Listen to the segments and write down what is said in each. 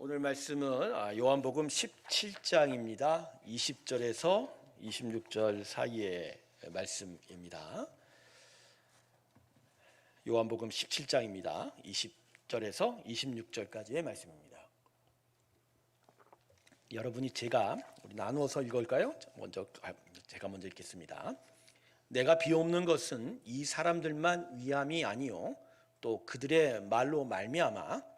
오늘 말씀은 아, 요한복음 17장입니다. 20절에서 26절 사이의 말씀입니다. 요한복음 17장입니다. 20절에서 26절까지의 말씀입니다. 여러분이 제가 우리 나누어서 읽을까요? 먼저 아, 제가 먼저 읽겠습니다. 내가 비옵는 것은 이 사람들만 위함이 아니요 또 그들의 말로 말미암아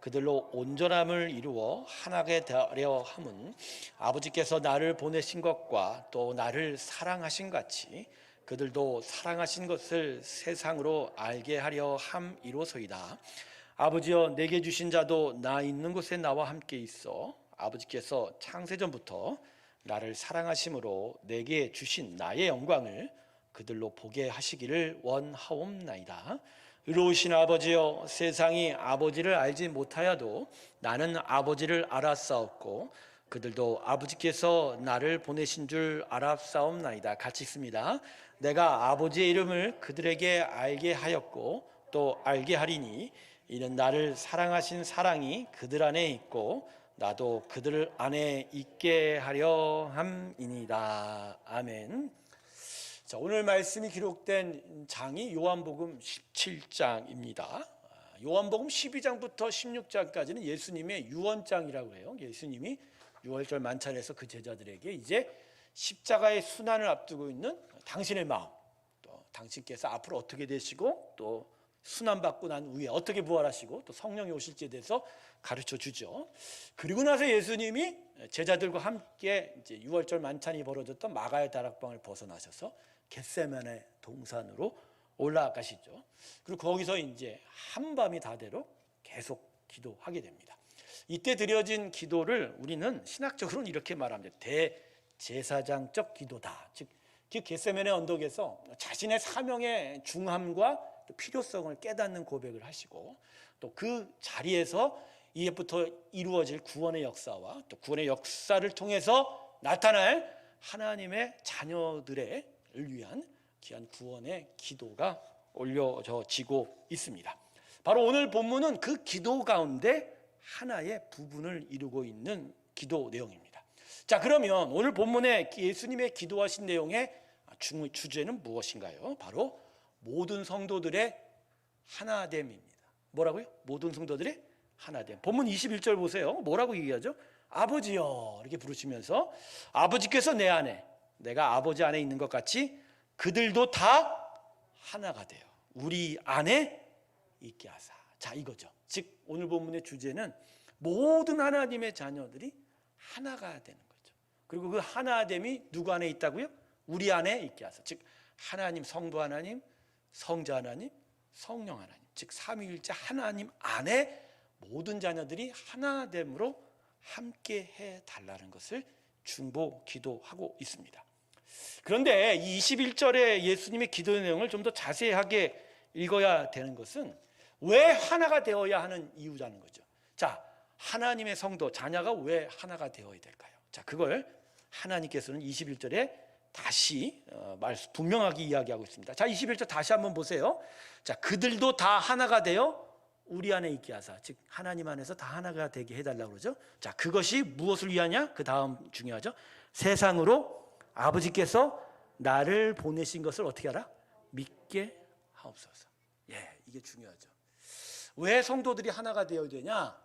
그들로 온전함을 이루어 하나게 되려 함은 아버지께서 나를 보내신 것과 또 나를 사랑하신 같이 그들도 사랑하신 것을 세상으로 알게 하려 함이로소이다. 아버지여 내게 주신 자도 나 있는 곳에 나와 함께 있어 아버지께서 창세전부터 나를 사랑하심으로 내게 주신 나의 영광을 그들로 보게 하시기를 원하옵나이다. 의로우신 아버지여 세상이 아버지를 알지 못하여도 나는 아버지를 알았사옵고 그들도 아버지께서 나를 보내신 줄 알았사옵나이다. 같이 있습니다. 내가 아버지의 이름을 그들에게 알게 하였고 또 알게 하리니 이는 나를 사랑하신 사랑이 그들 안에 있고 나도 그들 안에 있게 하려 함이니이다. 아멘. 자, 오늘 말씀이 기록된 장이 요한복음 17장입니다. 요한복음 12장부터 16장까지는 예수님의 유언장이라고 해요. 예수님이 6월절 만찬에서 그 제자들에게 이제 십자가의 순환을 앞두고 있는 당신의 마음, 또 당신께서 앞으로 어떻게 되시고 또 순환 받고 난 후에 어떻게 부활하시고 또 성령이 오실지에 대해서 가르쳐 주죠. 그리고 나서 예수님이 제자들과 함께 이제 6월절 만찬이 벌어졌던 마가의 다락방을 벗어나셔서 겟세만의 동산으로 올라가시죠. 그리고 거기서 이제 한밤이 다되도록 계속 기도하게 됩니다. 이때 드려진 기도를 우리는 신학적으로는 이렇게 말합니다. 대제사장적 기도다. 즉, 그 겟세만의 언덕에서 자신의 사명의 중함과 필요성을 깨닫는 고백을 하시고 또 그 자리에서 이제부터 이루어질 구원의 역사와 또 구원의 역사를 통해서 나타날 하나님의 자녀들의 위한 귀한 구원의 기도가 올려지고 있습니다. 바로 오늘 본문은 그 기도 가운데 하나의 부분을 이루고 있는 기도 내용입니다. 자, 그러면 오늘 본문에 예수님의 기도하신 내용의 주제는 무엇인가요? 바로 모든 성도들의 하나됨입니다. 뭐라고요? 모든 성도들의 하나됨. 본문 21절 보세요. 뭐라고 얘기하죠? 아버지여 이렇게 부르시면서 아버지께서 내 안에 내가 아버지 안에 있는 것 같이 그들도 다 하나가 돼요. 우리 안에 있게 하사. 자, 이거죠. 즉 오늘 본문의 주제는 모든 하나님의 자녀들이 하나가 되는 거죠. 그리고 그 하나됨이 누구 안에 있다고요? 우리 안에 있게 하사. 즉 하나님 성부 하나님, 성자 하나님, 성령 하나님. 즉 삼위일체 하나님 안에 모든 자녀들이 하나됨으로 함께 해 달라는 것을 중보 기도하고 있습니다. 그런데 이 21절의 예수님의 기도 내용을 좀 더 자세하게 읽어야 되는 것은 왜 하나가 되어야 하는 이유라는 거죠. 자, 하나님의 성도, 자녀가 왜 하나가 되어야 될까요? 자, 그걸 하나님께서는 21절에 다시 어, 분명하게 이야기하고 있습니다. 자, 21절 다시 한번 보세요. 자, 그들도 다 하나가 되어 우리 안에 있게 하사, 즉 하나님 안에서 다 하나가 되게 해달라고 그러죠. 자, 그것이 무엇을 위하냐? 그 다음 중요하죠. 세상으로 아버지께서 나를 보내신 것을 어떻게 하라? 믿게 하옵소서. 예, 이게 중요하죠. 왜 성도들이 하나가 되어야 되냐?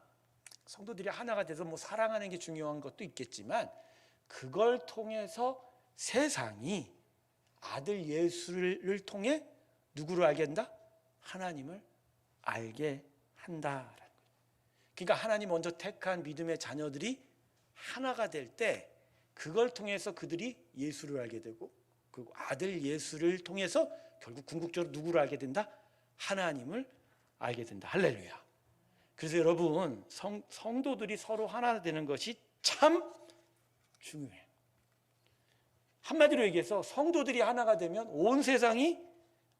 성도들이 하나가 돼서 뭐 사랑하는 게 중요한 것도 있겠지만 그걸 통해서 세상이 아들 예수를 통해 누구를 알게 한다? 하나님을 알게 한다라는 거예요. 그러니까 하나님 먼저 택한 믿음의 자녀들이 하나가 될 때 그걸 통해서 그들이 예수를 알게 되고 그리고 아들 예수를 통해서 결국 궁극적으로 누구를 알게 된다? 하나님을 알게 된다. 할렐루야. 그래서 여러분 성, 성도들이 서로 하나 되는 것이 참 중요해요. 한마디로 얘기해서 성도들이 하나가 되면 온 세상이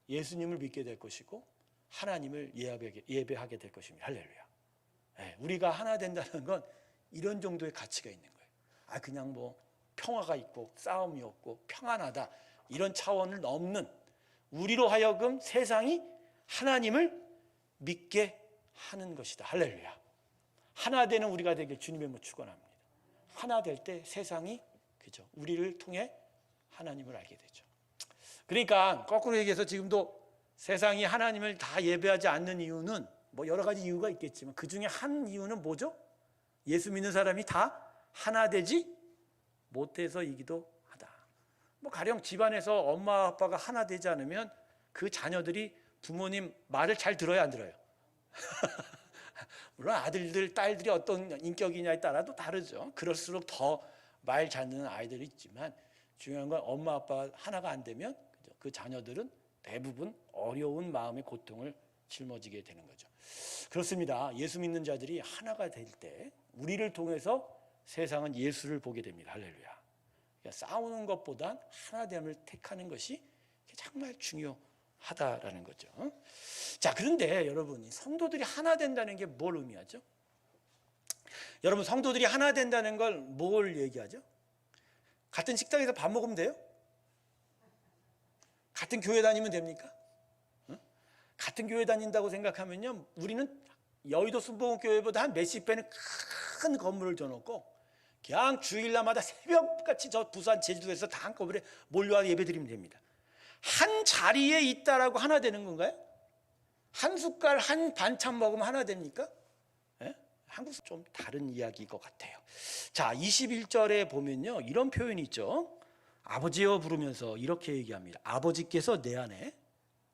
예수님을 믿게 될 것이고 하나님을 예배하게, 예배하게 될 것입니다. 할렐루야. 예, 우리가 하나 된다는 건 이런 정도의 가치가 있는 거예요. 아 그냥 뭐 평화가 있고 싸움이 없고 평안하다 이런 차원을 넘는 우리로 하여금 세상이 하나님을 믿게 하는 것이다. 할렐루야. 하나 되는 우리가 되길 주님의 모 축원합니다. 하나 될 때 세상이 그죠? 우리를 통해 하나님을 알게 되죠. 그러니까 거꾸로 얘기해서 지금도 세상이 하나님을 다 예배하지 않는 이유는 뭐 여러 가지 이유가 있겠지만 그 중에 한 이유는 뭐죠? 예수 믿는 사람이 다 하나 되지 못해서이기도 하다. 뭐 가령 집안에서 엄마 아빠가 하나 되지 않으면 그 자녀들이 부모님 말을 잘 들어야 안 들어요. 물론 아들들, 딸들이 어떤 인격이냐에 따라도 다르죠. 그럴수록 더 말 잘 듣는 아이들이 있지만 중요한 건 엄마 아빠 하나가 안 되면 그 자녀들은 대부분 어려운 마음의 고통을 짊어지게 되는 거죠. 그렇습니다. 예수 믿는 자들이 하나가 될 때 우리를 통해서 세상은 예수를 보게 됩니다. 할렐루야. 그러니까 싸우는 것보단 하나됨을 택하는 것이 정말 중요하다라는 거죠. 자, 그런데 여러분이 성도들이 하나 된다는 게 뭘 의미하죠? 여러분 성도들이 하나 된다는 걸 뭘 얘기하죠? 같은 식당에서 밥 먹으면 돼요? 같은 교회 다니면 됩니까? 응? 같은 교회 다닌다고 생각하면요, 우리는 여의도 순복음교회보다 한 몇십 배는 큰 건물을 줘놓고 그냥 주일날마다 새벽같이 저 부산 제주도에서 다 한꺼번에 몰려와 예배드리면 됩니다. 한 자리에 있다라고 하나 되는 건가요? 한 숟갈 한 반찬 먹으면 하나 됩니까? 예? 한국은 좀 다른 이야기인 것 같아요. 자, 21절에 보면요. 이런 표현이 있죠. 아버지여 부르면서 이렇게 얘기합니다. 아버지께서 내 안에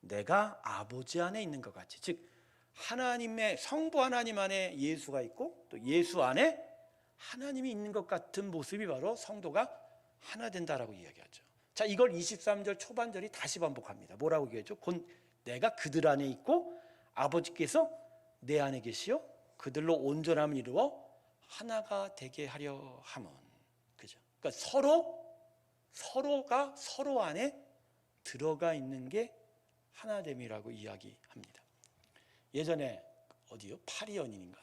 내가 아버지 안에 있는 것 같이. 즉 하나님의 성부 하나님 안에 예수가 있고 또 예수 안에 하나님이 있는 것 같은 모습이 바로 성도가 하나 된다라고 이야기하죠. 자, 이걸 23절 초반절이 다시 반복합니다. 뭐라고 얘기하죠? 곧 내가 그들 안에 있고 아버지께서 내 안에 계시어 그들로 온전함을 이루어 하나가 되게 하려 함은 그죠? 그러니까 서로 서로가 서로 안에 들어가 있는 게 하나됨이라고 이야기합니다. 예전에 어디요? 파리 연인인가?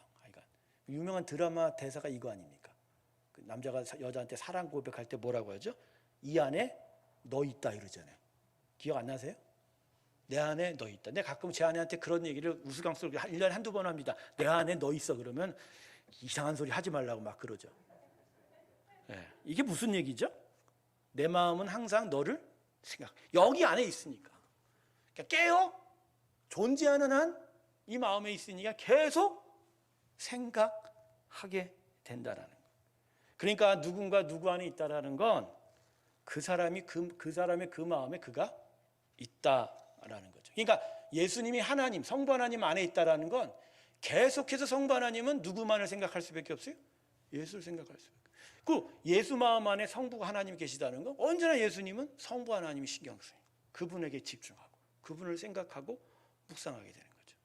그러니까 유명한 드라마 대사가 이거 아닙니까? 그 남자가 여자한테 사랑 고백할 때 뭐라고 하죠? 이 안에 너 있다 이러잖아요. 기억 안 나세요? 내 안에 너 있다. 내가 가끔 제 아내한테 그런 얘기를 우스꽝스럽게 1년에 한두 번 합니다. 내 안에 너 있어 그러면 이상한 소리 하지 말라고 막 그러죠. 네. 이게 무슨 얘기죠? 내 마음은 항상 너를 생각. 여기 안에 있으니까. 그러니까 깨어 존재하는 한 이 마음에 있으니까 계속 생각 하게 된다라는 거. 그러니까 누군가 누구 안에 있다라는 건 그 사람이 그, 그 사람의 그 마음에 그가 있다라는 거죠. 그러니까 예수님이 하나님, 성부 하나님 안에 있다라는 건 계속해서 성부 하나님은 누구만을 생각할 수밖에 없어요? 예수를 생각할 수밖에. 그 예수 마음 안에 성부 하나님이 계시다는 건 언제나 예수님은 성부 하나님이 신경 써요. 그분에게 집중하고 그분을 생각하고 묵상하게 되는 거죠.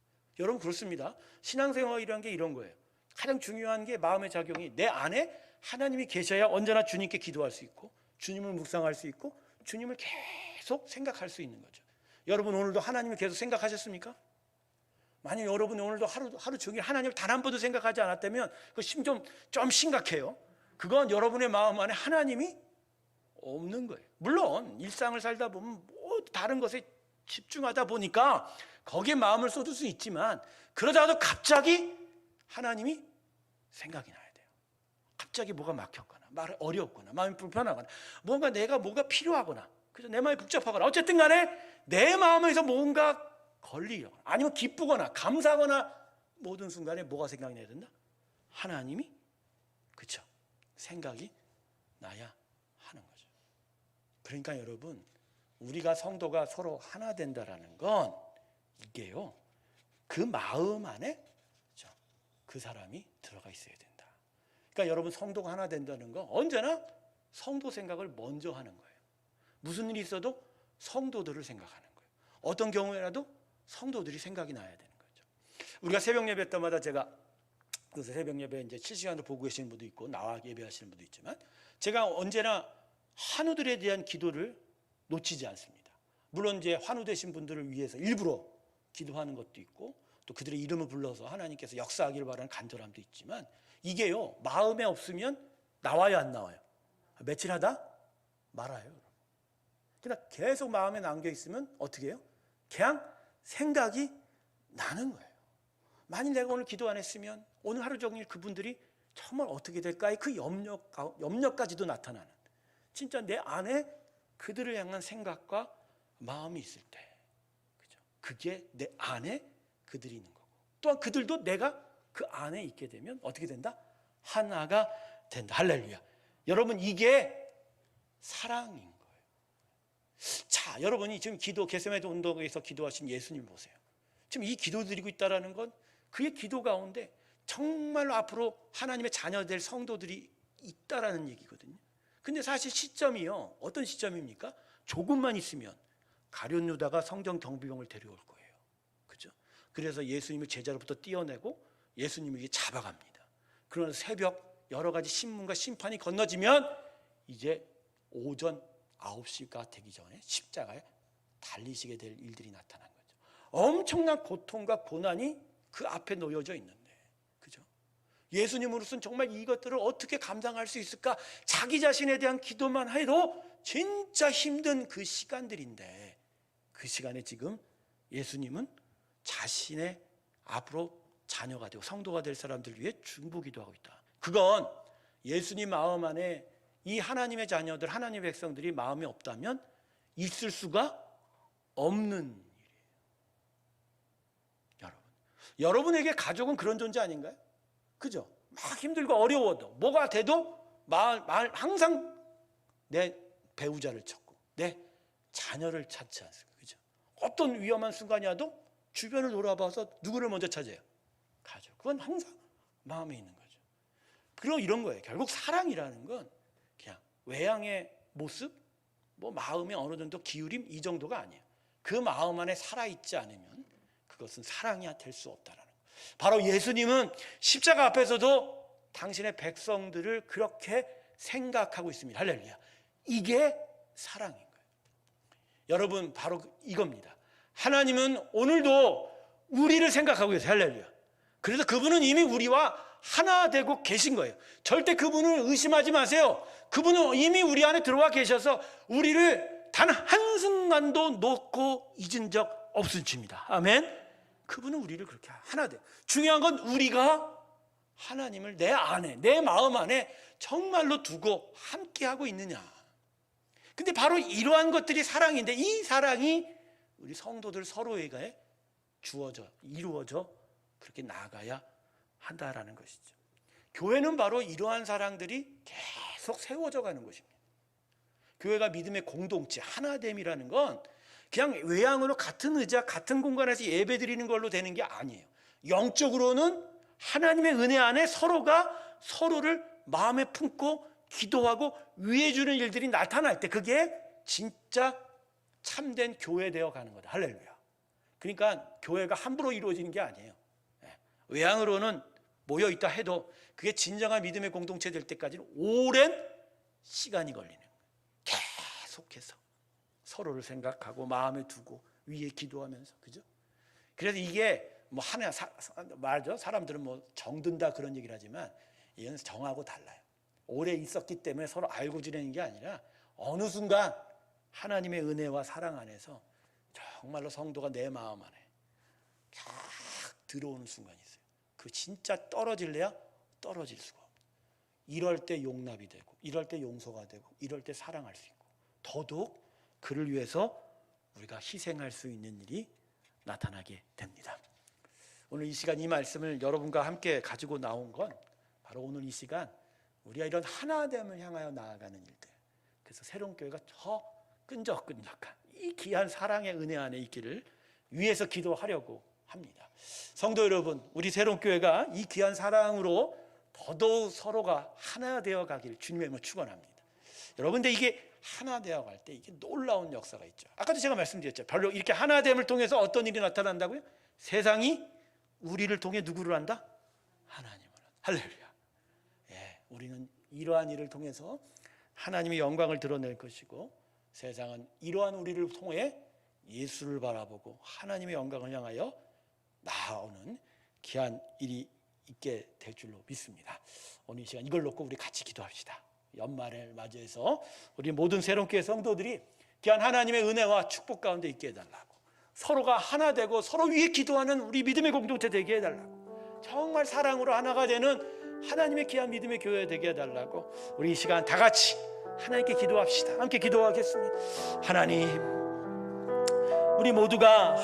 여러분 그렇습니다. 신앙생활이란 게 이런 거예요. 가장 중요한 게 마음의 작용이 내 안에 하나님이 계셔야 언제나 주님께 기도할 수 있고 주님을 묵상할 수 있고 주님을 계속 생각할 수 있는 거죠. 여러분 오늘도 하나님을 계속 생각하셨습니까? 만약 여러분이 오늘도 하루 하루 종일 하나님을 단 한 번도 생각하지 않았다면 그심좀 좀 심각해요. 그건 여러분의 마음 안에 하나님이 없는 거예요. 물론 일상을 살다 보면 뭐 다른 것에 집중하다 보니까 거기에 마음을 쏟을 수 있지만 그러다가도 갑자기 하나님이 생각이 나야 돼요. 갑자기 뭐가 막혔거나 말이 어렵거나 마음이 불편하거나 뭔가 내가 뭐가 필요하거나 그래서 내 마음이 복잡하거나 어쨌든 간에 내 마음에서 뭔가 걸리거나 아니면 기쁘거나 감사하거나 모든 순간에 뭐가 생각이 나야 된다? 하나님이 그쵸 생각이 나야 하는 거죠. 그러니까 여러분 우리가 성도가 서로 하나 된다라는 건 이게요 그 마음 안에? 그 사람이 들어가 있어야 된다. 그러니까 여러분 성도가 하나 된다는 건 언제나 성도 생각을 먼저 하는 거예요. 무슨 일이 있어도 성도들을 생각하는 거예요. 어떤 경우에라도 성도들이 생각이 나야 되는 거죠. 우리가 새벽 예배 때마다 제가 그래서 새벽 예배 이제 실시간으로 보고 계시는 분도 있고 나와 예배하시는 분도 있지만 제가 언제나 환우들에 대한 기도를 놓치지 않습니다. 물론 이제 환우되신 분들을 위해서 일부러 기도하는 것도 있고 또 그들의 이름을 불러서 하나님께서 역사하기를 바라는 간절함도 있지만 이게요 마음에 없으면 나와요 안 나와요? 며칠 하다? 말아요 그러니까 계속 마음에 남겨 있으면 어떻게 해요? 그냥 생각이 나는 거예요. 만일 내가 오늘 기도 안 했으면 오늘 하루 종일 그분들이 정말 어떻게 될까의 그 염려, 염려까지도 나타나는. 진짜 내 안에 그들을 향한 생각과 마음이 있을 때. 그죠? 그게 내 안에 그들이 있는 거고 또한 그들도 내가 그 안에 있게 되면 어떻게 된다? 하나가 된다. 할렐루야. 여러분 이게 사랑인 거예요. 자, 여러분이 지금 기도 게세메도 운동에서 기도하신 예수님 보세요. 지금 이 기도 드리고 있다라는 건 그의 기도 가운데 정말로 앞으로 하나님의 자녀 될 성도들이 있다라는 얘기거든요. 근데 사실 시점이요. 어떤 시점입니까? 조금만 있으면 가룟 유다가 성전 경비병을 데려올 거예요. 그래서 예수님을 제자로부터 띄어내고 예수님을 잡아갑니다. 그러나 새벽 여러 가지 신문과 심판이 건너지면 이제 오전 9시가 되기 전에 십자가에 달리시게 될 일들이 나타난 거죠. 엄청난 고통과 고난이 그 앞에 놓여져 있는데. 그죠? 예수님으로서는 정말 이것들을 어떻게 감당할 수 있을까? 자기 자신에 대한 기도만 해도 진짜 힘든 그 시간들인데 그 시간에 지금 예수님은 자신의 앞으로 자녀가 되고 성도가 될 사람들을 위해 중보기도 하고 있다. 그건 예수님 마음 안에 이 하나님의 자녀들, 하나님의 백성들이 마음이 없다면 있을 수가 없는 일이에요. 여러분, 여러분에게 가족은 그런 존재 아닌가요? 그죠? 막 힘들고 어려워도 뭐가 돼도 말, 말 항상 내 배우자를 찾고 내 자녀를 찾지 않습니까? 그죠? 어떤 위험한 순간이 와도 주변을 돌아봐서 누구를 먼저 찾아요? 가족. 그건 항상 마음에 있는 거죠. 그리고 이런 거예요. 결국 사랑이라는 건 그냥 외양의 모습, 뭐 마음의 어느 정도 기울임 이 정도가 아니에요. 그 마음 안에 살아 있지 않으면 그것은 사랑이 될 수 없다라는 거. 바로 예수님은 십자가 앞에서도 당신의 백성들을 그렇게 생각하고 있습니다. 할렐루야. 이게 사랑인 거예요. 여러분 바로 이겁니다. 하나님은 오늘도 우리를 생각하고 계세요. 할렐루야. 그래서 그분은 이미 우리와 하나 되고 계신 거예요. 절대 그분을 의심하지 마세요. 그분은 이미 우리 안에 들어와 계셔서 우리를 단 한순간도 놓고 잊은 적 없으십니다. 아멘. 그분은 우리를 그렇게 하나 돼. 중요한 건 우리가 하나님을 내 안에, 내 마음 안에 정말로 두고 함께 하고 있느냐. 근데 바로 이러한 것들이 사랑인데 이 사랑이 우리 성도들 서로에게 주어져, 이루어져 그렇게 나가야 한다라는 것이죠. 교회는 바로 이러한 사랑들이 계속 세워져 가는 것입니다. 교회가 믿음의 공동체, 하나됨이라는 건 그냥 외양으로 같은 의자, 같은 공간에서 예배 드리는 걸로 되는 게 아니에요. 영적으로는 하나님의 은혜 안에 서로가 서로를 마음에 품고 기도하고 위해 주는 일들이 나타날 때 그게 진짜 참된 교회 되어 가는 거다. 할렐루야. 그러니까 교회가 함부로 이루어지는 게 아니에요. 예. 외양으로는 모여 있다 해도 그게 진정한 믿음의 공동체 될 때까지는 오랜 시간이 걸리는 거예요. 계속해서 서로를 생각하고 마음에 두고 위에 기도하면서 그죠? 그래서 이게 뭐 하나 사, 말죠. 사람들은 뭐 정든다 그런 얘기를 하지만 이건 정하고 달라요. 오래 있었기 때문에 서로 알고 지내는 게 아니라 어느 순간 하나님의 은혜와 사랑 안에서 정말로 성도가 내 마음 안에 쫙 들어오는 순간이 있어요. 그 진짜 떨어질래야 떨어질 수가 없어요. 이럴 때 용납이 되고, 이럴 때 용서가 되고, 이럴 때 사랑할 수 있고, 더더욱 그를 위해서 우리가 희생할 수 있는 일이 나타나게 됩니다. 오늘 이 시간 이 말씀을 여러분과 함께 가지고 나온 건 바로 오늘 이 시간 우리가 이런 하나됨을 향하여 나아가는 일들. 그래서 새로운 교회가 더 끈적끈적한 이 귀한 사랑의 은혜 안에 있기를 위해서 기도하려고 합니다. 성도 여러분, 우리 새로운 교회가 이 귀한 사랑으로 더더욱 서로가 하나 되어 가기를 주님의 축원합니다. 여러분, 근데 이게 하나 되어 갈 때 이게 놀라운 역사가 있죠. 아까도 제가 말씀드렸죠. 별로 이렇게 하나됨을 통해서 어떤 일이 나타난다고요? 세상이 우리를 통해 누구를 한다? 하나님을 한다. 할렐루야. 예, 우리는 이러한 일을 통해서 하나님의 영광을 드러낼 것이고 세상은 이러한 우리를 통해 예수를 바라보고 하나님의 영광을 향하여 나아오는 귀한 일이 있게 될 줄로 믿습니다. 오늘 이 시간 이걸 놓고 우리 같이 기도합시다. 연말을 맞이해서 우리 모든 새롭게 성도들이 귀한 하나님의 은혜와 축복 가운데 있게 해달라고 서로가 하나 되고 서로 위해 기도하는 우리 믿음의 공동체 되게 해달라고 정말 사랑으로 하나가 되는 하나님의 귀한 믿음의 교회 되게 해달라고 우리 이 시간 다 같이 하나님께 기도합시다. 함께 기도하겠습니다. 하나님, 우리 모두가